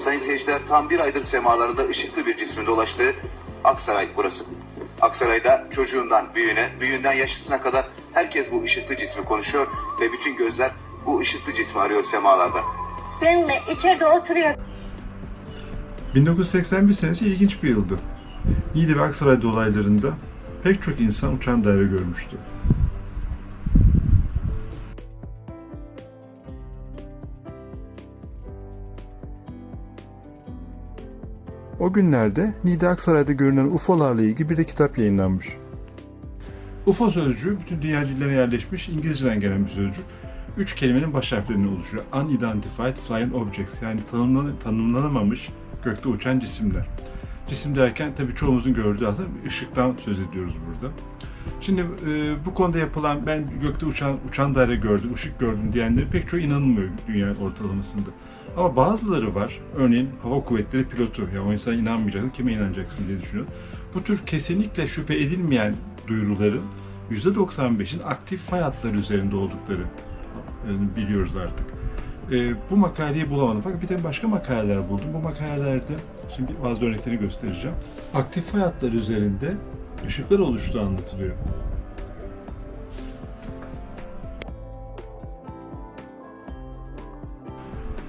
Sayın seyirciler tam bir aydır semalarında ışıklı bir cismin dolaştığı Aksaray burası. Aksaray'da çocuğundan büyüğüne, büyüğünden yaşlısına kadar herkes bu ışıklı cismi konuşuyor ve bütün gözler bu ışıklı cismi arıyor semalarda. Ben içeride oturuyorum. 1981 senesi ilginç bir yıldı. Niğde ve Aksaray dolaylarında pek çok insan uçan daire görmüştü. O günlerde Niğde Aksaray'da görünen UFO'larla ilgili bir de kitap yayınlanmış. UFO sözcüğü bütün dünya dillerine yerleşmiş İngilizceden gelen bir sözcük. Üç kelimenin baş harflerinden oluşuyor. Unidentified Flying Objects yani tanımlan- tanımlanamamış gökte uçan cisimler. Cisim derken tabii çoğumuzun gördüğü aslında ışıktan söz ediyoruz burada. Şimdi e, bu konuda yapılan ben gökte uçan uçan daire gördüm, ışık gördüm diyenlere pek çok inanılmıyor dünya ortalamasında. Ama bazıları var. Örneğin hava kuvvetleri pilotu. Ya o insan inanmayacaksın, kime inanacaksın diye düşünüyorum. Bu tür kesinlikle şüphe edilmeyen duyuruların %95'in aktif fay hatları üzerinde oldukları e, biliyoruz artık. E, bu makaleyi bulamadım. Fakat bir de başka makaleler buldum. Bu makalelerde, şimdi bazı örneklerini göstereceğim. Aktif fay hatları üzerinde ışıklar oluştuğu anlatılıyor.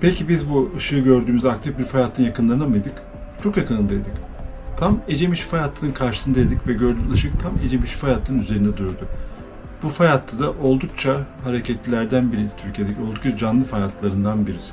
Peki biz bu ışığı gördüğümüz aktif bir fay hattının yakınlarında mıydık? Çok yakınındaydık. Tam Ecemiş fay hattının karşısındaydık ve gördüğümüz ışık tam Ecemiş fay hattının üzerinde duruyordu. Bu fay hattı da oldukça hareketlilerden biri, Türkiye'deki oldukça canlı fay hatlarından birisi.